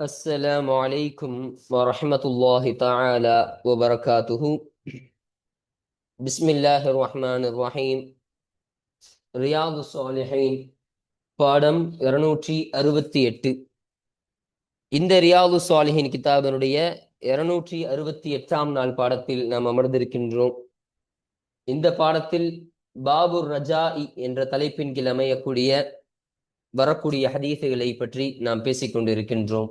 السلام عليكم ورحمة الله تعالى وبركاته بسم الله الرحمن الرحيم ரியாது சாலிஹைன் பாடம் இருநூற்றி அறுபத்தி எட்டு இந்த ரியாது சாலிஹின் கிதாபினுடைய இருநூற்றி அறுபத்தி எட்டாம் நாள் பாடத்தில் நாம் அமர்ந்திருக்கின்றோம் இந்த பாடத்தில் பாபுர் ரஜாஇ என்ற தலைப்பின் கீழ் அமையக்கூடிய வரக்கூடிய ஹதீஸுகளை பற்றி நாம் பேசிக் கொண்டிருக்கின்றோம்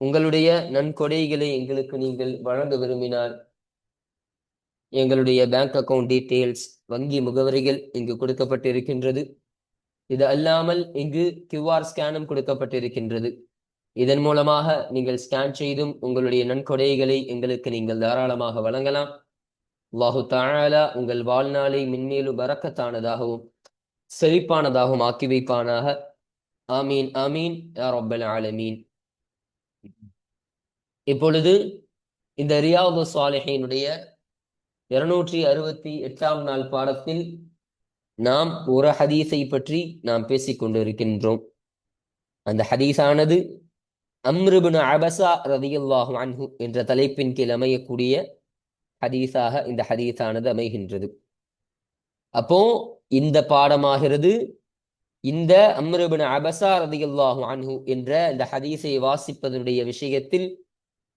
உங்களுடைய நன்கொடைகளை எங்களுக்கு நீங்கள் வழங்க விரும்பினால் எங்களுடைய பேங்க் அக்கவுண்ட் டீட்டெயில்ஸ் வங்கி முகவரிகள் இங்கு கொடுக்கப்பட்டிருக்கின்றது. இது அல்லாமல் இங்கு கியூஆர் ஸ்கேனும் கொடுக்கப்பட்டிருக்கின்றது. இதன் மூலமாக நீங்கள் ஸ்கேன் செய்தும் உங்களுடைய நன்கொடைகளை எங்களுக்கு நீங்கள் தாராளமாக வழங்கலாம். அல்லாஹு தாழாலா உங்கள் வாழ்நாளை மின்மேலும் வரக்கத்தானதாகவும் செழிப்பானதாகவும் ஆக்கி வைப்பானாக. ஆமீன் ஆமீன் யா ஆலமீன். இப்பொழுது இந்த ரியாது சாலிஹினுடைய இருநூற்றி அறுபத்தி எட்டாம் நாள் பாடத்தில் நாம் ஒரு ஹதீஸை பற்றி நாம் பேசிக் கொண்டிருக்கின்றோம். அந்த ஹதீஸானது அம்ருபின் அபசா ரதியுல்லாஹு அன்ஹு என்ற தலைப்பின் கீழ் அமையக்கூடிய ஹதீஸாக இந்த ஹதீஸானது அமைகின்றது. அப்போ இந்த பாடமாகிறது இந்த அம்ருபின் அபசா ரதியுல்லாஹு அன்ஹு என்ற இந்த ஹதீஸை வாசிப்பதனுடைய விஷயத்தில்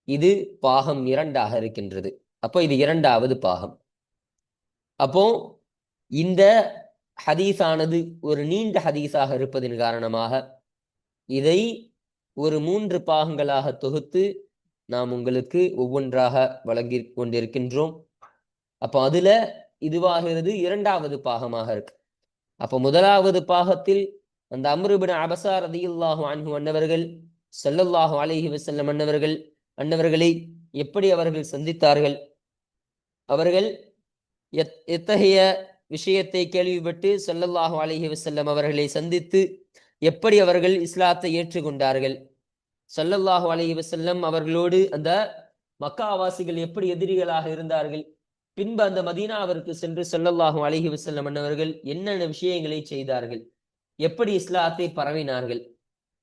இது பாகம் இரண்டாக இருக்கின்றது. அப்போ இது இரண்டாவது பாகம். அப்போ இந்த ஹதீஸானது ஒரு நீண்ட ஹதீஸாக இருப்பதன் காரணமாக இதை ஒரு மூன்று பாகங்களாக தொகுத்து நாம் உங்களுக்கு ஒவ்வொன்றாக வழங்கி கொண்டிருக்கின்றோம். அப்போ அதுல இதுவாகிறது இரண்டாவது பாகமாக இருக்கு. அப்போ முதலாவது பாகத்தில் அந்த அம்ருபின் அபசார் அதியுல்லாஹு அன்ஹு அன்னவர்கள் செல்லல்லாஹு அலைஹி வசல்லம் அன்னவர்கள் அன்னவர்களை எப்படி அவர்கள் சந்தித்தார்கள்? அவர்கள் எத் எத்தகைய விஷயத்தை கேள்விப்பட்டு செல்லல்லாஹு அலிஹி வசல்லம் அவர்களை சந்தித்து எப்படி அவர்கள் இஸ்லாத்தை ஏற்றுக்கொண்டார்கள்? செல்லல்லாஹு அலிஹி வசல்லம் அவர்களோடு அந்த மக்காவாசிகள் எப்படி எதிரிகளாக இருந்தார்கள்? பின்பு அந்த மதீனாவிற்கு சென்று செல்லல்லாகும் அழகி செல்ல அன்னவர்கள் என்னென்ன விஷயங்களை செய்தார்கள்? எப்படி இஸ்லாத்தை பரவினார்கள்?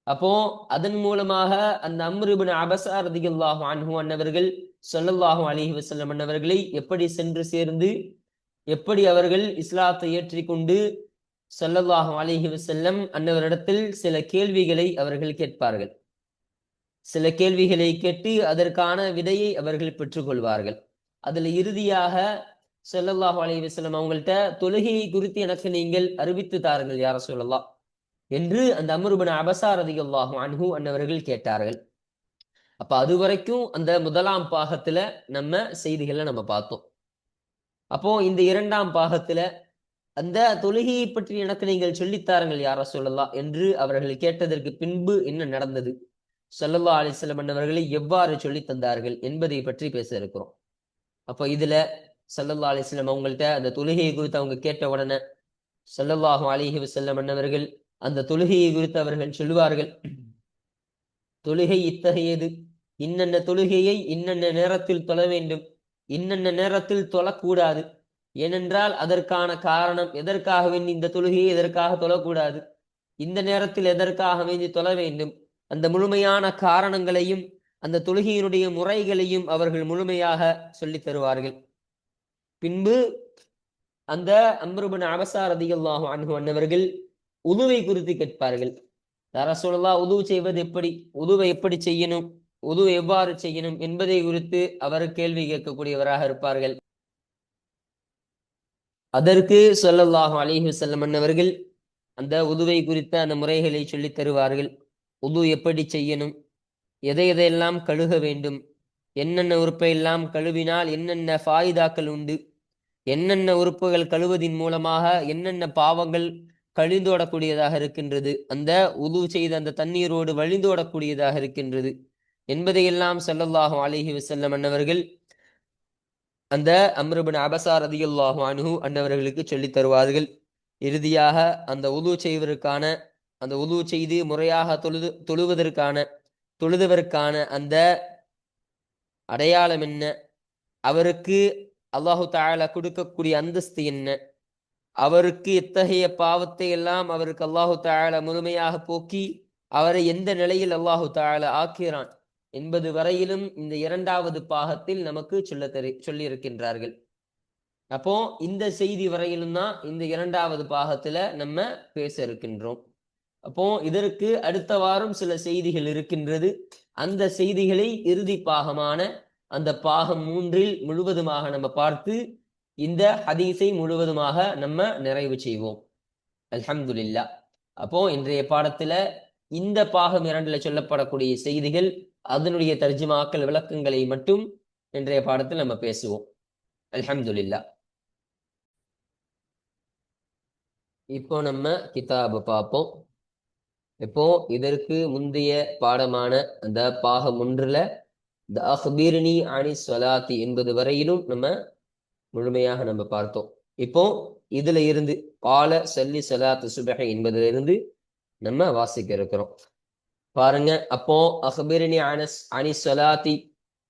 அப்போ அதன் மூலமாக அந்த அம்ருபின் அபசா ரதியுல்லாஹு அன்ஹு அன்னவர்கள் சொல்லல்லாஹு அலிஹி வசல்லம் அன்னவர்களை எப்படி சென்று சேர்ந்து எப்படி அவர்கள் இஸ்லாத்தை ஏற்றிக்கொண்டு சொல்லல்லாஹு அலிஹி வசல்லம் அன்னவரிடத்தில் சில கேள்விகளை அவர்கள் கேட்பார்கள். சில கேள்விகளை கேட்டு அதற்கான விதையை அவர்கள் பெற்றுக்கொள்வார்கள். அதுல இறுதியாக செல்லல்லாஹு அலைவசலம் அவங்கள்ட்ட தொழுகையை குறித்து எனக்கு நீங்கள் அறிவித்து தாருங்கள் யார சொல்லலாம் என்று அந்த அமருபன அபசாரதியுல்லாஹும் அன்ஹு அன்னவர்கள் கேட்டார்கள். அப்ப அது வரைக்கும் அந்த முதலாம் பாகத்துல நம்ம செய்திகளை நம்ம பார்த்தோம். அப்போ இந்த இரண்டாம் பாகத்துல அந்த தொழுகையை பற்றி எனக்கு நீங்கள் சொல்லித்தாருங்கள் யார சொல்லலாம் என்று அவர்கள் கேட்டதற்கு பின்பு என்ன நடந்தது? சொல்லல்லா அலிஸ்லம் அன்னவர்களை எவ்வாறு சொல்லி தந்தார்கள் என்பதை பற்றி பேச இருக்கிறோம். அப்போ இதுல சல்லல்லா அலிஸ்லம் அவங்கள்ட்ட அந்த தொழுகையை குறித்து அவங்க கேட்ட உடனே சல்லல்லாஹு அலிஹி வசல்லம் அன்னவர்கள் அந்த தொழுகையை குறித்து அவர்கள் சொல்லுவார்கள் தொழுகை இத்தகையது. இன்னென்ன தொழுகையை இன்னென்ன நேரத்தில் தொழ வேண்டும் இன்னென்ன நேரத்தில் தொழக்கூடாது ஏனென்றால் அதற்கான காரணம் எதற்காக வேண்டி இந்த தொழுகையை எதற்காக தொழக்கூடாது இந்த நேரத்தில் எதற்காக வேண்டி தொழ வேண்டும் அந்த முழுமையான காரணங்களையும் அந்த தொழுகையினுடைய முறைகளையும் அவர்கள் முழுமையாக சொல்லி தருவார்கள். பின்பு அந்த அம்ருபன் அவசாரதியல்லாஹு அன்ஹு அண்ணவர்கள் உதுவை குறித்து கேட்பார்கள். யார உதவு செய்வது எப்படி? உதுவை எப்படி செய்யணும்? உது எவ்வாறு செய்யணும்? என்பதை குறித்து அவர் கேள்வி கேட்கக்கூடியவராக இருப்பார்கள். அதற்கு சொல்லல்லாஹும் அலிஹி செல்லம் அண்ணவர்கள் அந்த உதுவை குறித்த அந்த முறைகளை சொல்லி தருவார்கள். உது எப்படி செய்யணும்? எதை எதையெல்லாம் கழுக வேண்டும்? என்னென்ன உறுப்பை எல்லாம் கழுவினால் என்னென்ன ஃபாயிதாக்கள் உண்டு? என்னென்ன உறுப்புகள் கழுவதின் மூலமாக என்னென்ன பாவங்கள் கழிந்தோடக்கூடியதாக இருக்கின்றது? அந்த உது செய்த அந்த தண்ணீரோடு வழிந்தோடக்கூடியதாக இருக்கின்றது. என்பதையெல்லாம் ஸல்லல்லாஹு அலைஹி வஸல்லம் அன்னவர்கள் அந்த அம்ருபின் அபசார் ரதியுல்லாஹு அனுகு அன்னவர்களுக்கு சொல்லித் தருவார்கள். இறுதியாக அந்த உது செய்வதற்கான அந்த உது செய்து முறையாக தொழுது தொழுவதற்கான தொழுதவருக்கான அந்த அடையாளம் என்ன? அவருக்கு அல்லாஹு தாலா கொடுக்கக்கூடிய அந்தஸ்து என்ன? அவருக்கு எத்தகைய பாவத்தை எல்லாம் அவருக்கு அல்லாஹு தாலா முழுமையாக போக்கி அவரை எந்த நிலையில் அல்லாஹு தாலா ஆக்கிறான் என்பது வரையிலும் இந்த இரண்டாவது பாகத்தில் நமக்கு சொல்ல தெரி சொல்லியிருக்கின்றார்கள். அப்போ இந்த செய்தி வரையிலும் தான் இந்த இரண்டாவது பாகத்துல நம்ம பேச இருக்கின்றோம். அப்போ இதற்கு அடுத்த வாரம் சில செய்திகள் இருக்கின்றது. அந்த செய்திகளை இறுதி பாகமான அந்த பாகம் மூன்றில் முழுவதுமாக நம்ம பார்த்து இந்த ஹதீஸை முழுவதுமாக நம்ம நிறைவு செய்வோம். அல்ஹம்துலில்லா. அப்போ இன்றைய பாடத்துல இந்த பாகம் இரண்டுல சொல்லப்படக்கூடிய செய்திகள் அதனுடைய தர்ஜுமாக்கள் விளக்கங்களை மட்டும் இன்றைய பாடத்தில் நம்ம பேசுவோம். அல்ஹம்துலில்லா. இப்போ நம்ம கிதாபு பார்ப்போம். இப்போ இதற்கு முந்தைய பாடமான அந்த பாகம் ஒன்றுல த அஹ்பீர்னி அணி சொலாத்தி என்பது வரையிலும் நம்ம முழுமையாக நம்ம பார்த்தோம். இப்போ இதுல இருந்து பால சல்லி சலாத்து சுபஹை என்பதுல இருந்து நம்ம வாசிக்க இருக்கிறோம். பாருங்க அப்போ அஹ்பீர்னி அனஸ் அனி சொலாத்தி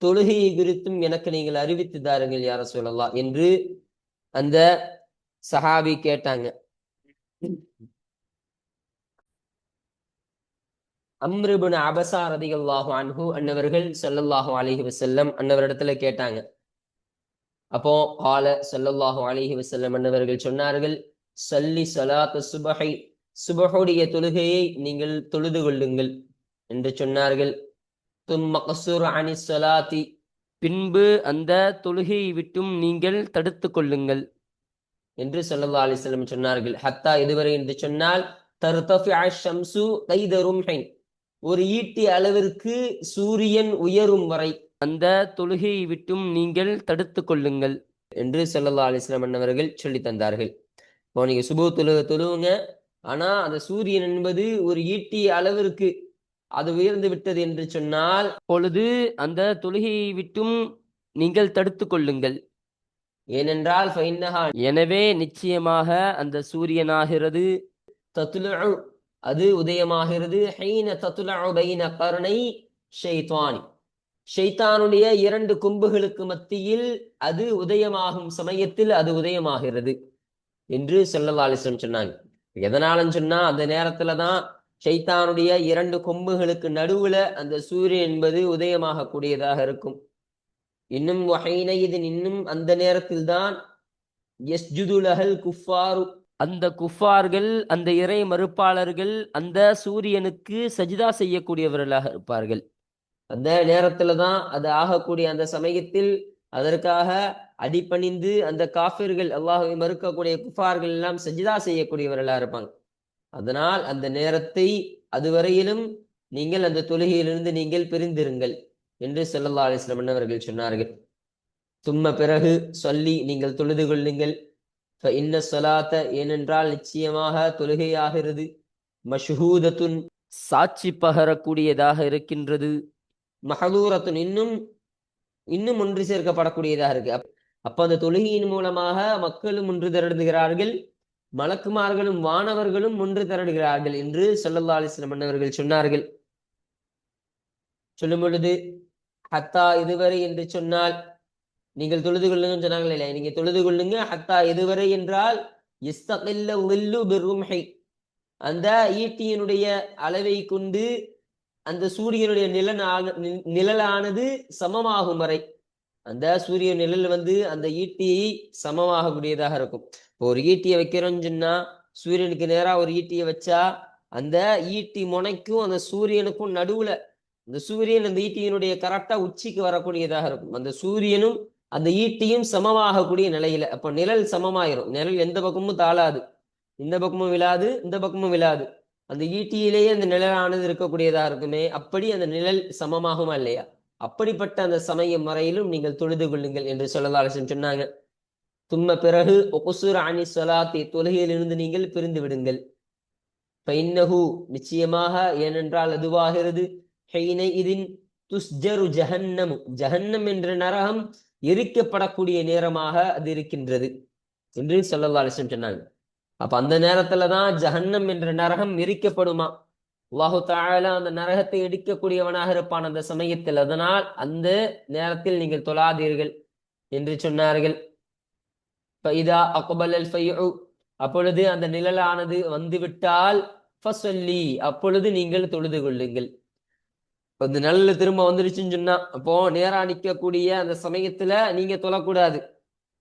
தொழுகையை குறித்தும் எனக்கு நீங்கள் அறிவித்து தாருங்கள் யார சொல்லலாம் என்று அந்த சஹாபி கேட்டாங்க. அம்ருபின் அபசா ரதிகல்லாஹு அன்ஹு அன்னவர்கள் செல்லல்லாஹு அலிஹி வசல்லம் அன்னவரிடத்துல கேட்டாங்க. அப்போ ஆல செல்லல்லாஹு அலிஹி வசல்லம் அன்னவர்கள் சொன்னார்கள் சல்லி சலாத்து சுபஹை சுபஹுடைய தொழுகையை நீங்கள் தொழுது கொள்ளுங்கள் என்று சொன்னார்கள். தும்ம கசூர் அனி சலாத்தி பின்பு அந்த தொழுகையை விட்டும் நீங்கள் தடுத்து கொள்ளுங்கள் என்று சொல்லல்லா அலிஸ்லம் சொன்னார்கள். ஹத்தா இதுவரை என்று சொன்னால் தருத்தஃபி ஷம்சு கைதரும் ரும்ஹைன் ஒரு ஈட்டி அளவிற்கு சூரியன் உயரும் வரை. அந்த தொழுகையை விட்டும் நீங்கள் தடுத்து கொள்ளுங்கள். என்று ஸல்லல்லாஹு அலைஹி வஸல்லம் அன்னவர்கள் சொல்லி தந்தார்கள். இப்போ நீங்க சுபு தொழுக தொழுவுங்க. ஆனா அந்த சூரியன் என்பது ஒரு ஈட்டி அளவிற்கு அது உயர்ந்து விட்டது என்று சொன்னால். பொழுது அந்த தொழுகையை விட்டும் நீங்கள் தடுத்து கொள்ளுங்கள். ஏனென்றால் எனவே நிச்சயமாக அந்த சூரியனாகிறது. தத்துலு அது உதயமாகிறது. ஹைன தத்துலு கருணை ஷைத்வானி. ஷைத்தானுடைய இரண்டு கொம்புகளுக்கு மத்தியில் அது உதயமாகும் சமயத்தில் அது உதயமாகிறது என்று ஸல்லல்லாஹு சொன்னாங்க. எதனாலன்னு சொன்னா அந்த நேரத்துல தான் ஷைத்தானுடைய இரண்டு கொம்புகளுக்கு நடுவுல அந்த சூரியன் என்பது உதயமாக கூடியதாக இருக்கும். இன்னும் வகைனையின் இன்னும் அந்த நேரத்தில் தான் எஸ்ஜுதுலஹல் குஃபாரு அந்த குஃபார்கள் அந்த இறை மறுப்பாளர்கள் அந்த சூரியனுக்கு சஜிதா செய்யக்கூடியவர்களாக இருப்பார்கள். அந்த நேரத்துல தான் அது ஆகக்கூடிய அந்த சமயத்தில் அதற்காக அடிபணிந்து அந்த காஃபிர்கள் அல்லாஹை மறுக்கக்கூடிய குஃபார்கள் எல்லாம் சஜிதா செய்யக்கூடியவர்களா இருப்பாங்க. அதனால் அந்த நேரத்தை அதுவரையிலும் நீங்கள் அந்த தொழுகையிலிருந்து நீங்கள் பிரிந்திருங்கள் என்று ஸல்லல்லாஹு அலைஹி அவர்கள் சொன்னார்கள். தும்ம பிறகு சொல்லி நீங்கள் தொழுது கொள்ளுங்கள். இன்ன சொலாத்த ஏனென்றால் நிச்சயமாக தொழுகையாகிறது. மஷ்ஹூதத்துன் சாட்சி பகரக்கூடியதாக இருக்கின்றது. மஹதூரத்துன் இன்னும் இன்னும் ஒன்று சேர்க்கப்படக்கூடியதாக இருக்கு. அப்ப அந்த தொழுகையின் மூலமாக மக்களும் ஒன்று திரடுகிறார்கள் மலக்குமார்களும் வானவர்களும் ஒன்று திரடுகிறார்கள் என்று ஸல்லல்லாஹு அலைஹி அவர்கள் சொன்னார்கள். சொல்லும் பொழுது ஹத்தா இதுவரை என்று சொன்னால் நீங்கள் தொழுது கொள்ளுங்கன்னு சொன்னாங்களே இல்லை நீங்க தொழுது கொள்ளுங்க. ஹத்தா எதுவரை என்றால் இஸ்தகில்ல உல்லு பிர்ரும்ஹை. அந்த ஈட்டியினுடைய அளவை கொண்டு அந்த சூரியனுடைய நிழல் நிழலானது சமமாகும் வரை அந்த சூரிய நிழல் வந்து அந்த ஈட்டியை சமமாகக்கூடியதாக இருக்கும். இப்போ ஒரு ஈட்டியை வைக்கிறோம்னு சொன்னா சூரியனுக்கு நேராக ஒரு ஈட்டியை வச்சா அந்த ஈட்டி முனைக்கும் அந்த சூரியனுக்கும் நடுவுல அந்த சூரியன் அந்த ஈட்டியினுடைய கரெக்டா உச்சிக்கு வரக்கூடியதாக இருக்கும். அந்த சூரியனும் அந்த ஈட்டியும் சமமாகக்கூடிய நிலையில அப்போ நிழல் சமமாயிரும். நிழல் எந்த பக்கமும் தாழாது. இந்த பக்கமும் விழாது இந்த பக்கமும் விழாது. அந்த ஈட்டியிலேயே அந்த நிழலானது இருக்கக்கூடியதா இருக்குமே அப்படி அந்த நிழல் சமமாகுமா இல்லையா? அப்படிப்பட்ட அந்த சமயம் முறையிலும் நீங்கள் தொழுது கொள்ளுங்கள் என்று சொல்லலாசன் சொன்னாங்க. தும்ம பிறகு ஒகுசுர் அணி சொலாத்தி தொழுகையிலிருந்து நீங்கள் பிரிந்து விடுங்கள். பைன்னஹு நிச்சயமாக ஏனென்றால் அதுவாகிறது. ஹெய்னை இதின் துஸ்ஜரு ஜஹன்னமு. ஜஹன்னம் என்ற நரகம் எரிக்கப்படக்கூடிய நேரமாக அது இருக்கின்றது என்று சொல்லல்லா அலிஸ்லம் சொன்னாங்க அப்ப அந்த நேரத்துல தான் ஜஹன்னம் என்ற நரகம் எரிக்கப்படுமா? அல்லாஹு தாழ அந்த நரகத்தை இடிக்கக்கூடியவனாக இருப்பான் அந்த சமயத்தில். அதனால் அந்த நேரத்தில் நீங்கள் தொழாதீர்கள் என்று சொன்னார்கள். ஃபைதா அக்பல் அப்பொழுது அந்த நிழலானது வந்துவிட்டால் அப்பொழுது நீங்கள் தொழுது கொள்ளுங்கள். அந்த நிழல் திரும்ப வந்துருச்சுன்னு சொன்னா அப்போ நேரா நிற்கக்கூடிய அந்த சமயத்துல நீங்க தொழக்கூடாது.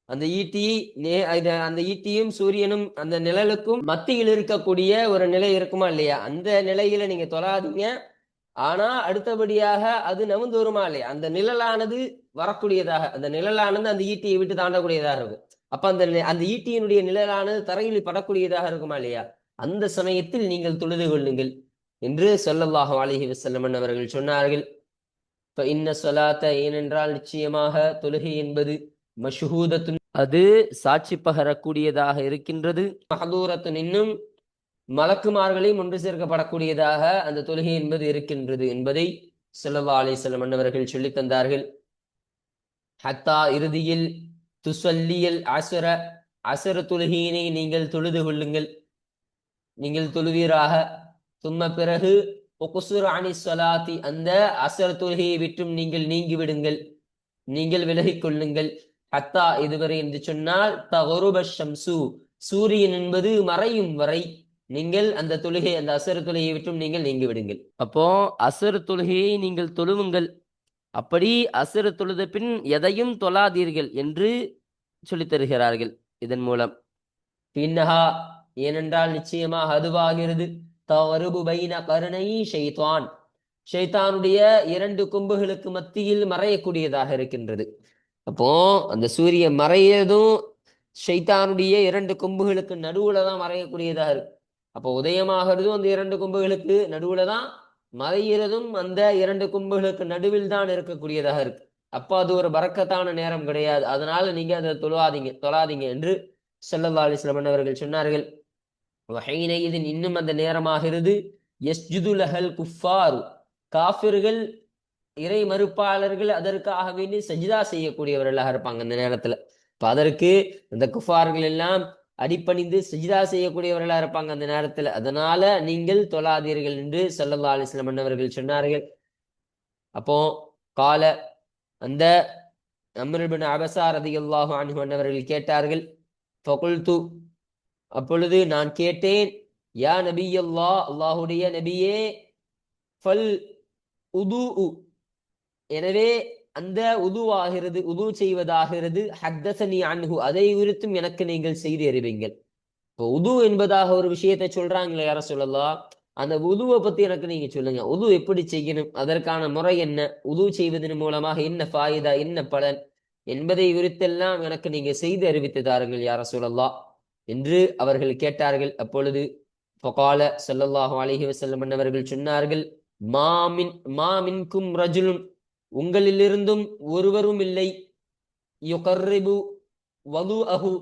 அந்த ஈட்டி நே அந்த ஈட்டியும் சூரியனும் அந்த நிழலுக்கும் மத்தியில் இருக்கக்கூடிய ஒரு நிலை இருக்குமா இல்லையா? அந்த நிலையில நீங்க தொழாதீங்க. ஆனா அடுத்தபடியாக அது நவுந்து வருமா இல்லையா? அந்த நிழலானது வரக்கூடியதாக அந்த நிழலானது அந்த ஈட்டியை விட்டு தாண்டக்கூடியதாக இருக்கும். அப்ப அந்த அந்த ஈட்டியினுடைய நிழலானது தரையில் படக்கூடியதாக இருக்குமா இல்லையா? அந்த சமயத்தில் நீங்கள் தொழுது கொள்ளுங்கள். என்று ஸல்லல்லாஹு அலிஹி வசல்லமன் அவர்கள் சொன்னார்கள். இப்ப இன்ன சொலாத்த ஏனென்றால் நிச்சயமாக தொழுகை என்பது மஷூதத்துன் அது சாட்சி பகரக்கூடியதாக இருக்கின்றது. மஹதூரத்துன் இன்னும் மலக்குமார்களையும் ஒன்று சேர்க்கப்படக்கூடியதாக அந்த தொழுகை என்பது இருக்கின்றது என்பதை சொல்லல்லா அலி சொல்லமன் அவர்கள் சொல்லி தந்தார்கள். ஹத்தா இறுதியில் துசல்லியல் அசுர அசுர தொழுகையினை நீங்கள் தொழுது கொள்ளுங்கள். நீங்கள் தொழுவீராக. தும்ம பிறகு ஒகுசுர் அணி சொலாத்தி அந்த அசர் தொழுகையை விட்டும் நீங்கள் நீங்கி விடுங்கள் நீங்கள் விலகிக் கொள்ளுங்கள் ஹத்தா இதுவரை என்று சொன்னால் தகுருப ஷம்சு சூரியன் என்பது மறையும் வரை நீங்கள் அந்த தொழுகை அந்த அசர் தொழுகையை விட்டும் நீங்கள் நீங்கி விடுங்கள் அப்போ அசர் தொழுகையை நீங்கள் தொழுவுங்கள் அப்படி அசர் தொழுத பின் எதையும் தொழாதீர்கள் என்று சொல்லித் தருகிறார்கள் இதன் மூலம் பின்னஹா ஏனென்றால் நிச்சயமாக அதுவாகிறது தவறுபு பைன கருணை ஷைத்தான் ஷைத்தானுடைய இரண்டு கொம்புகளுக்கு மத்தியில் மறையக்கூடியதாக இருக்கின்றது. அப்போ அந்த சூரியன் மறையதும் ஷைத்தானுடைய இரண்டு கொம்புகளுக்கு நடுவுல தான் மறையக்கூடியதாக இருக்கு. அப்போ உதயமாகிறதும் அந்த இரண்டு கொம்புகளுக்கு நடுவுல தான் மறைகிறதும் அந்த இரண்டு கொம்புகளுக்கு நடுவில் தான் இருக்கக்கூடியதாக இருக்கு. அப்போ அது ஒரு பறக்கத்தான நேரம் கிடையாது. அதனால நீங்க அதை தொழாதீங்க தொழாதீங்க என்று செல்லவாளி அலைஹி அவர்கள் சொன்னார்கள். வஹைனை இன்னும் அந்த நேரமாகிறது எஸ்ஜுதுலஹல் குஃபாரு. காஃபிர்கள் இறை மறுப்பாளர்கள் அதற்காக வேண்டி சஜிதா செய்யக்கூடியவர்களாக இருப்பாங்க அந்த நேரத்துல. இப்ப அதற்கு இந்த குஃபார்கள் எல்லாம் அடிப்பணிந்து சஜிதா செய்யக்கூடியவர்களாக இருப்பாங்க அந்த நேரத்துல. அதனால நீங்கள் தொழாதீர்கள் என்று சல்லல்லா அலிஸ்லாம் அண்ணவர்கள் சொன்னார்கள். அப்போ கால அந்த அம்ருபின் அபசார் அதிகல்லாஹு அன்ஹு அன்னவர்கள் கேட்டார்கள். ஃபகுல்து அப்பொழுது நான் கேட்டேன் யா நபி அல்லா அல்லாஹுடைய நபியே ஃபல் உது எனவே அந்த உதுவாகிறது உது செய்வதாகிறது ஹத்தசனி அன்ஹு. அதை குறித்தும் எனக்கு நீங்கள் செய்து அறிவீங்கள். இப்போ உது என்பதாக ஒரு விஷயத்தை சொல்றாங்களே யார சொல்லலாம் அந்த உதுவை பத்தி எனக்கு நீங்க சொல்லுங்க. உது எப்படி செய்யணும்? அதற்கான முறை என்ன? உது செய்வதன் மூலமாக என்ன ஃபாயுதா என்ன பலன்? என்பதை குறித்தெல்லாம் எனக்கு நீங்க செய்து அறிவித்து தாருங்கள் யார சொல்லலாம் என்று அவர்கள் கேட்டார்கள். அப்பொழுது பொகால சல்லல்லாஹு அலஹி வசல்லம் அவர்கள் சொன்னார்கள் மாமின் மாமின்கும் ரஜுலும் உங்களிலிருந்தும் ஒருவரும் இல்லை. யுகர்ரிபு வலு அஹு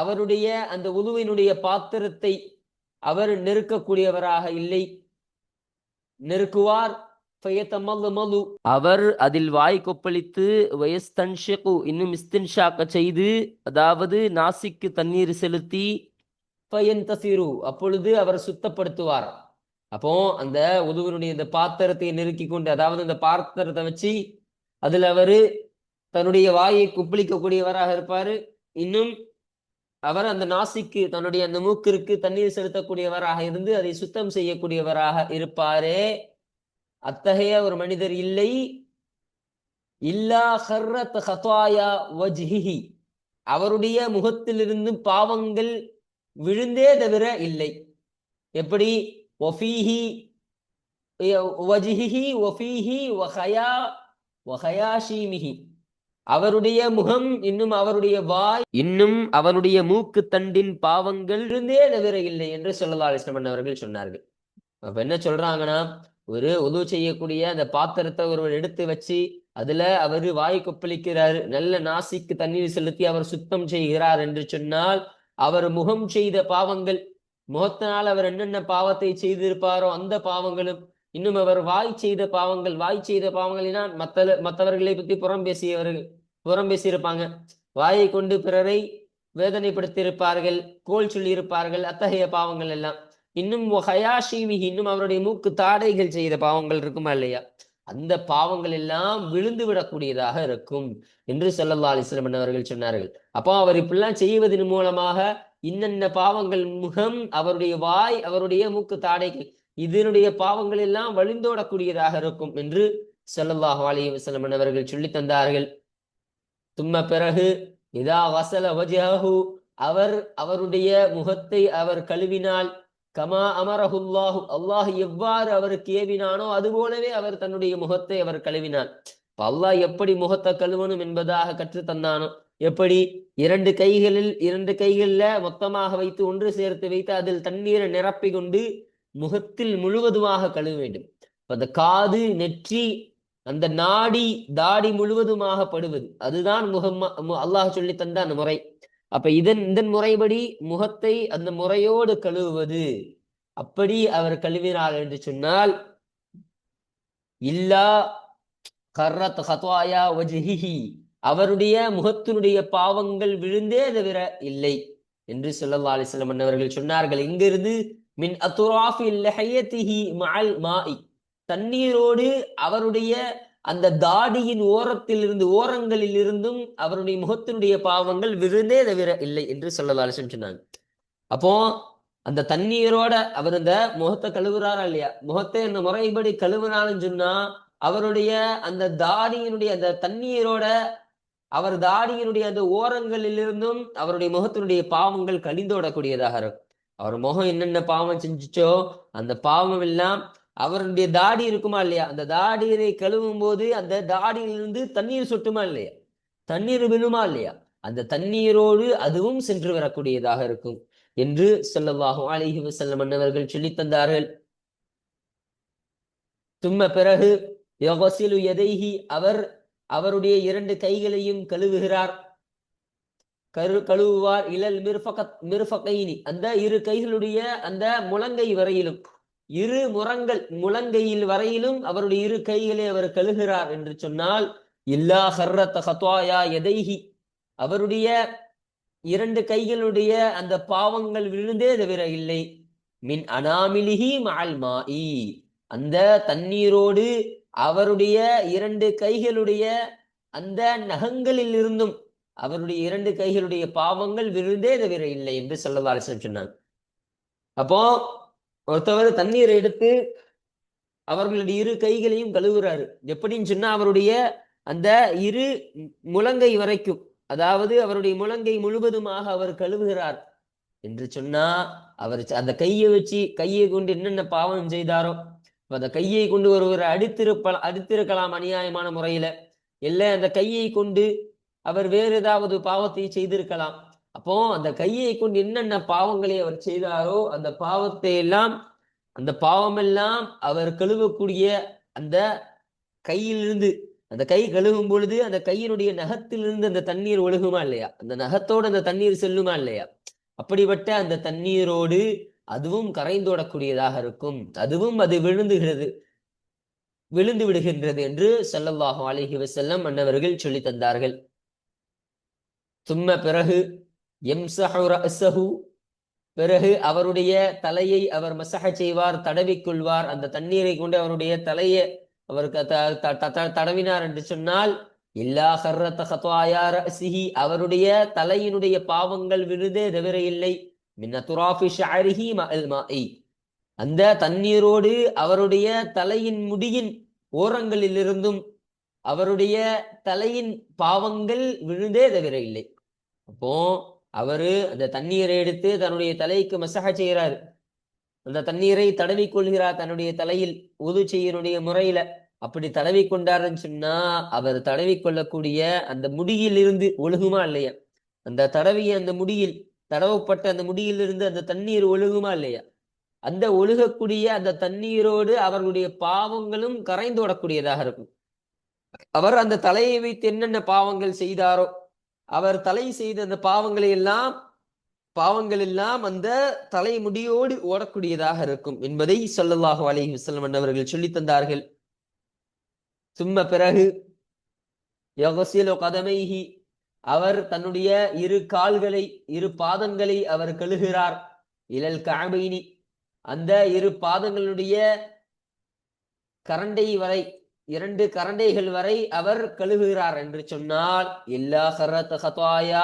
அவருடைய அந்த உலுவினுடைய பாத்திரத்தை அவர் நெருக்கக்கூடியவராக இல்லை. நெருக்குவார் அவர் அதில் வாய் கொப்பளித்து வயஸ்தன்ஷகு இன்னும் இஸ்தின்ஷாக்க செய்து அதாவது நாசிக்கு தண்ணீர் செலுத்தி ஃபயந்தசிரு அப்பொழுது அவர் சுத்தப்படுத்துவார். அப்போ அந்த உதுவனுடைய இந்த பாத்திரத்தை நெருக்கி கொண்டு அதாவது இந்த பாத்திரத்தை வச்சு அதுல அவரு தன்னுடைய வாயை குப்பளிக்கக்கூடியவராக இருப்பாரு. இன்னும் அவர் அந்த நாசிக்கு தன்னுடைய அந்த மூக்கிற்கு தண்ணீர் செலுத்தக்கூடியவராக இருந்து அதை சுத்தம் செய்யக்கூடியவராக இருப்பாரே. அத்தகைய ஒரு மனிதர் இல்லை. இல்லா ஹர்ரத் ஹதாயா வஜ்ஹிஹி. அவருடைய முகத்திலிருந்து பாவங்கள் விழுந்தே தவிர இல்லை. எப்படி? ஒஃபீஹி வஜ்ஹிஹி ஒஃபீஹி வஹயா வஹயாஷீமிஹி அவருடைய முகம் இன்னும் அவருடைய வாய் இன்னும் அவருடைய மூக்கு தண்டின் பாவங்கள் இருந்தே தவிர இல்லை என்று சொல்லலா அலிஸ்லமன் அவர்கள் சொன்னார்கள். அப்ப என்ன சொல்றாங்கன்னா ஒரு உதவு செய்யக்கூடிய அந்த பாத்திரத்தை ஒருவர் எடுத்து வச்சு அதுல அவரு வாய் கொப்பளிக்கிறார். நல்ல நாசிக்கு தண்ணீர் செலுத்தி அவர் சுத்தம் செய்கிறார் என்று சொன்னால் அவர் முகம் செய்த பாவங்கள் முகத்தினால் அவர் என்னென்ன பாவத்தை செய்திருப்பாரோ அந்த பாவங்களும் இன்னும் அவர் வாய் செய்த பாவங்கள் வாய் செய்த பாவங்களினா மத்த மற்றவர்களை பத்தி புறம் பேசியவர்கள் புறம் பேசியிருப்பாங்க. வாயை கொண்டு பிறரை வேதனைப்படுத்தியிருப்பார்கள் கோல் சொல்லியிருப்பார்கள் அத்தகைய பாவங்கள் எல்லாம். இன்னும் ஹயாஷிமிஹி இன்னும் அவருடைய மூக்கு தாடைகள் செய்த பாவங்கள் இருக்குமா இல்லையா? அந்த பாவங்கள் எல்லாம் விழுந்து விடக்கூடியதாக இருக்கும் என்று சொல்லல்லா அலிஸ்லமன் அவர்கள் சொன்னார்கள். அப்போ அவர் இப்படிலாம் செய்வதன் மூலமாக இன்னென்ன பாவங்கள் முகம் அவருடைய வாய் அவருடைய மூக்கு தாடைகள் இதனுடைய பாவங்கள் எல்லாம் வழிந்தோடக்கூடியதாக இருக்கும் என்று ஸல்லல்லாஹு அலைஹி வஸல்லம் அவர்கள் சொல்லி தந்தார்கள். தும்ம பிறகு இதா வசல வஜஹு அவர் அவருடைய முகத்தை அவர் கழுவினால் கமா அமரஹுல்லாஹு அல்லாஹ் எவ்வாறு அவருக்கு ஏவினானோ அதுபோலவே அவர் தன்னுடைய முகத்தை அவர் கழுவினார். இப்ப அல்லாஹ் எப்படி முகத்தை கழுவணும் என்பதாக கற்று தந்தானோ எப்படி இரண்டு கைகளில் இரண்டு கைகளில் மொத்தமாக வைத்து ஒன்று சேர்த்து வைத்து அதில் தண்ணீரை நிரப்பி கொண்டு முகத்தில் முழுவதுமாக கழுவ வேண்டும். இப்ப அந்த காது நெற்றி அந்த நாடி தாடி முழுவதுமாக படுவது அதுதான் முகம் அல்லாஹ் சொல்லி தந்த அந்த முறை. அப்ப இதன் இதன் முறைப்படி முகத்தை அந்த முறையோடு கழுவுவது. அப்படி அவர் கழுவினார் என்று சொன்னால் இல்லா கர்ரத் ஹத்வாயா வஜிஹி அவருடைய முகத்தினுடைய பாவங்கள் விழுந்தே தவிர இல்லை என்று சொல்லல்லா அலிஸ்லம் வஸல்லம் அவர்கள் சொன்னார்கள். இங்கிருந்து மின் அத்துராஃபி லஹயத்திஹி மஅல் மாஇ. தண்ணீரோடு அவருடைய அந்த தாடியின் ஓரத்தில் இருந்து ஓரங்களில் இருந்தும் அவருடைய முகத்தினுடைய பாவங்கள் விருந்தே தவிர இல்லை என்று சொல்லலாம் சொன்னாங்க. அப்போ அந்த தண்ணீரோட அவர் இந்த முகத்தை கழுவுறாரா இல்லையா? முகத்தை இந்த முறைப்படி கழுவுனாலும் சொன்னா அவருடைய அந்த தாடியினுடைய அந்த தண்ணீரோட அவர் தாடியினுடைய அந்த ஓரங்களில் இருந்தும் அவருடைய முகத்தினுடைய பாவங்கள் கழிந்தோடக்கூடியதாக இருக்கும். அவர் முகம் என்னென்ன பாவம் செஞ்சுச்சோ அந்த பாவம் எல்லாம் அவருடைய தாடி இருக்குமா இல்லையா? அந்த தாடியை கழுவும் போது அந்த தாடியிலிருந்து தண்ணீர் சொட்டுமா இல்லையா? தண்ணீர் விழுமா இல்லையா? அந்த தண்ணீரோடு அதுவும் சென்று வரக்கூடியதாக இருக்கும் என்று சொல்லவாகும் அழகி செல்ல அன்னவர்கள் சொல்லி தந்தார்கள். தும்ம பிறகு யோகசிலு எதைஹி அவர் அவருடைய இரண்டு கைகளையும் கழுவுகிறார். கரு கழுவுவார். இளல் மிருஃபக மிருஃபகைனி அந்த இரு கைகளுடைய அந்த முழங்கை வரையிலும். இரு முரங்கள் முழங்கையில் வரையிலும் அவருடைய இரு கைகளை அவர் கழுகிறார் என்று சொன்னால் இல்லா ஹர்ரத் ஹத்வாயா எதைஹி அவருடைய இரண்டு கைகளுடைய அந்த பாவங்கள் விழுந்தே தவிர இல்லை. மின் அனாமிலிஹி மஅல் மாஇ. அந்த தண்ணீரோடு அவருடைய இரண்டு கைகளுடைய அந்த நகங்களில் இருந்தும் அவருடைய இரண்டு கைகளுடைய பாவங்கள் விழுந்தே தவிர இல்லை என்று ஸல்லல்லாஹு சொன்னாங்க. அப்போ ஒருத்தவர் தண்ணீரை எடுத்து அவர்களுடைய இரு கைகளையும் கழுவுறாரு. எப்படின்னு சொன்னா அவருடைய அந்த இரு முழங்கை வரைக்கும் அதாவது அவருடைய முழங்கை முழுவதுமாக அவர் கழுவுகிறார். என்று சொன்னா அவர் அந்த கையை வச்சு கையை கொண்டு என்னென்ன பாவம் செய்தாரோ அந்த கையை கொண்டு ஒருவர் அடித்திருப்பலாம் அடித்திருக்கலாம் அநியாயமான முறையில. இல்ல அந்த கையை கொண்டு அவர் வேறு ஏதாவது பாவத்தை செய்திருக்கலாம். அப்போ அந்த கையை கொண்டு என்னென்ன பாவங்களை அவர் செய்தாரோ அந்த பாவத்தை எல்லாம் அந்த பாவமெல்லாம் அவர் கழுவக்கூடிய அந்த கையிலிருந்து அந்த கை கழுவும் பொழுது அந்த கையினுடைய நகத்திலிருந்து அந்த தண்ணீர் ஒழுகுமா இல்லையா? அந்த நகத்தோடு அந்த தண்ணீர் செல்லுமா இல்லையா? அப்படிப்பட்ட அந்த தண்ணீரோடு அதுவும் கரைந்தோடக்கூடியதாக இருக்கும். அதுவும் அது விழுந்துகிறது விழுந்து விடுகின்றது என்று செல்லல்லாஹு அலைஹி வசல்லம் அன்னவர்கள் சொல்லி தந்தார்கள். தும்ம பிறகு பிறகு அவருடைய தலையை அவர் மசஹ செய்வார் தடவிக்கொள்வார். அந்த தண்ணீரை கொண்டு அவருடைய தலையை அவருக்கு த- த- தடவினார் என்று சொன்னால் இல்லா ஹர்ரத்த சிஹி அவருடைய தலையினுடைய பாவங்கள் விழுதே தவிர இல்லை. மின்ன அந்த தண்ணீரோடு அவருடைய தலையின் முடியின் ஓரங்களிலிருந்தும் அவருடைய தலையின் பாவங்கள் விழுந்தே தவிர இல்லை. அப்போ அவரு அந்த தண்ணீரை எடுத்து தன்னுடைய தலைக்கு மசக செய்கிறார். அந்த தண்ணீரை தடவி கொள்கிறார் தன்னுடைய தலையில் உது செய்யனுடைய முறையில. அப்படி தடவி கொண்டாருன்னு சொன்னா அவர் தடவி கொள்ளக்கூடிய அந்த முடியில் இருந்து ஒழுகுமா இல்லையா? அந்த தடவிய அந்த முடியில் தடவப்பட்ட அந்த முடியிலிருந்து அந்த தண்ணீர் ஒழுகுமா இல்லையா? அந்த ஒழுகக்கூடிய அந்த தண்ணீரோடு அவர்களுடைய பாவங்களும் கரைந்தோடக்கூடியதாக இருக்கும். அவர் அந்த தலையை வைத்து என்னென்ன பாவங்கள் செய்தாரோ அவர் தலை செய்த அந்த பாவங்களை எல்லாம் பாவங்கள் எல்லாம் அந்த தலைமுடியோடு ஓடக்கூடியதாக இருக்கும் என்பதை சொல்லல்லாஹு அலைஹி வசல்லம் அவர்கள் சொல்லி தந்தார்கள். சும்ம பிறகு கதமைஹி அவர் தன்னுடைய இரு கால்களை இரு பாதங்களை அவர் கழுகிறார் இழல் காபைனி அந்த இரு பாதங்களுடைய கரண்டை வரை இரண்டு கரண்டைகள் வரை அவர் கழுவுகிறார் என்று சொன்னால் எல்லா ஹரத்தஹதாயா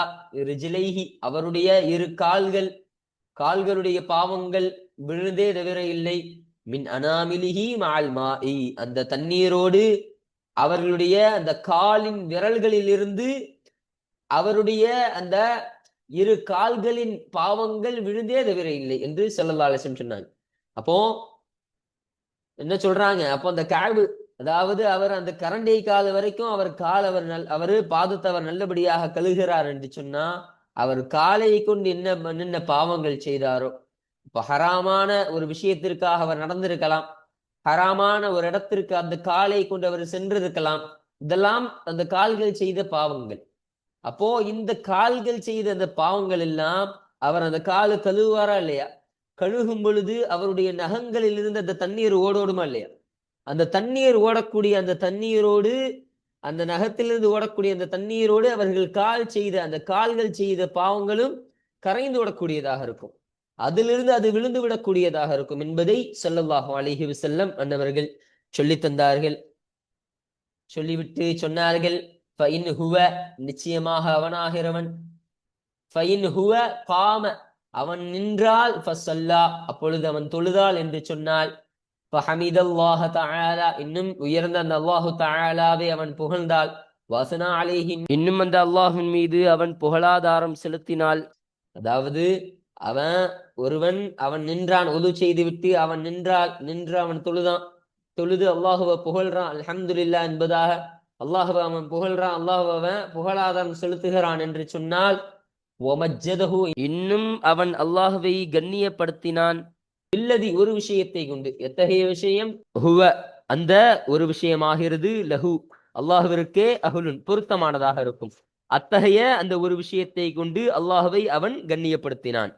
ரிஜிலைஹி. அவருடைய இரு கால்கள் கால்களுடைய பாவங்கள் விழுந்தே தவிர இல்லை. மின் அனாமிலிஹி மால் மாஇ. அந்த தண்ணீரோடு அவர்களுடைய அந்த காலின் விரல்களிலிருந்து அவருடைய அந்த இரு கால்களின் பாவங்கள் விழுந்தே தவிர இல்லை என்று ஸல்லல்லாஹு அலைஹி சொன்னாங்க. அப்போ என்ன சொல்றாங்க? அப்போ அந்த கேபு அதாவது அவர் அந்த கரண்டை கால் வரைக்கும் அவர் கால் அவர் நல் அவர் பாதத்தை அவர் நல்லபடியாக கழுகிறார் என்று சொன்னா அவர் காலை கொண்டு என்ன என்ன பாவங்கள் செய்தாரோ இப்ப ஹராமான ஒரு விஷயத்திற்காக அவர் நடந்திருக்கலாம். ஹராமான ஒரு இடத்திற்கு அந்த காலை கொண்டு அவர் சென்றிருக்கலாம். இதெல்லாம் அந்த கால்கள் செய்த பாவங்கள். அப்போ இந்த கால்கள் செய்த அந்த பாவங்கள் எல்லாம் அவர் அந்த காலை கழுவாரா இல்லையா? கழுகும் பொழுது அவருடைய நகங்களில் இருந்து அந்த தண்ணீர் ஓடோடுமா இல்லையா? அந்த தண்ணீர் ஓடக்கூடிய அந்த தண்ணீரோடு அந்த நகத்திலிருந்து ஓடக்கூடிய அந்த தண்ணீரோடு அவர்கள் கால் செய்த அந்த கால்கள் செய்த பாவங்களும் கரைந்து விடக்கூடியதாக இருக்கும். அதிலிருந்து அது விழுந்து விடக்கூடியதாக இருக்கும் என்பதை ஸல்லல்லாஹு அலைஹி செல்லம் அன்னவர்கள் சொல்லித் தந்தார்கள். சொல்லிவிட்டு சொன்னார்கள் ஃபைன் ஹுவ நிச்சயமாக அவனாகிறவன் ஃபைன் ஹுவ காம அவன் நின்றால் ஃபஸல்லா அப்பொழுது அவன் தொழுதால் என்று சொன்னால் இன்னும் உயர்ந்த அந்த அல்லாஹு தாலாவை அவன் புகழ்ந்தால் வசனா அலேஹின் இன்னும் அந்த அல்லாஹின் மீது அவன் புகழாதாரம் செலுத்தினால் அதாவது அவன் ஒருவன் அவன் நின்றான் ஒது செய்து விட்டு அவன் நின்றால் நின்று அவன் தொழுதான் தொழுது அல்லாஹுவ புகழ்றான் அலமதுல்லா என்பதாக அல்லாஹுவ அவன் புகழ்றான் அல்லாஹுவ அவன் புகழாதாரம் செலுத்துகிறான் என்று சொன்னால் ஒமஜ்ஜதஹு இன்னும் அவன் அல்லாஹுவை கண்ணியப்படுத்தினான் இல்லதி ஒரு விஷயத்தை கொண்டு எத்தகைய விஷயம்? ஹுவ அந்த ஒரு விஷயமாகிறது லஹு. அல்லாஹுவிற்கே அகுலுன் பொருத்தமானதாக இருக்கும். அத்தகைய அந்த ஒரு விஷயத்தை கொண்டு அல்லாஹுவை அவன் கண்ணியப்படுத்தினான்.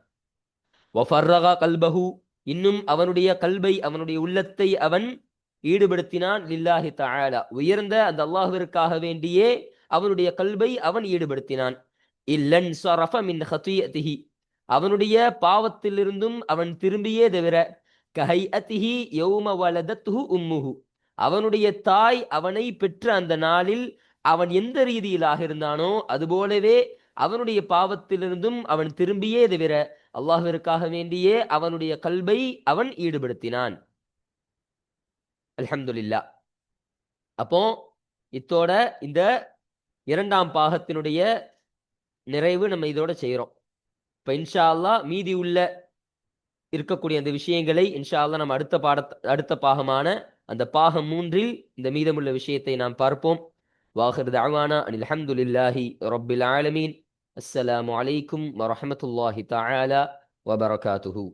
கல்பஹு இன்னும் அவனுடைய கல்பை அவனுடைய உள்ளத்தை அவன் ஈடுபடுத்தினான் லில்லாஹி தஆலா. உயர்ந்த அந்த அல்லாஹுவிற்காக வேண்டியே அவனுடைய கல்பை அவன் ஈடுபடுத்தினான். இல்லன் சரஃப மின் அவனுடைய பாவத்திலிருந்தும் அவன் திரும்பியே தவிர கஹை அத்திஹி யௌம வலதத்துஹு உம்முஹு. அவனுடைய தாய் அவனை பெற்ற அந்த நாளில் அவன் எந்த ரீதியிலாக இருந்தானோ அதுபோலவே அவனுடைய பாவத்திலிருந்தும் அவன் திரும்பியே தவிர அல்லாஹிற்காக வேண்டியே அவனுடைய கல்வை அவன் ஈடுபடுத்தினான். அலமதுல்லா அப்போ இத்தோட இந்த இரண்டாம் பாகத்தினுடைய நிறைவு நம்ம இதோட செய்கிறோம் இப்போ இன்ஷா அல்லா மீதி உள்ள இருக்கக்கூடிய அந்த விஷயங்களை இன்ஷா அல்லாஹ் நம்ம அடுத்த பாட அடுத்த பாகமான அந்த பாகம் மூன்றில் இந்த மீதமுள்ள விஷயத்தை நாம் பார்ப்போம். வாஹர் தாவானா அனில் அஹமதுல்லாஹி ரொபில் ஆலமீன் அஸ்ஸலாமு அலைக்கும் வரஹ்மத்துல்லாஹி தாலா வபரகாத்துஹூ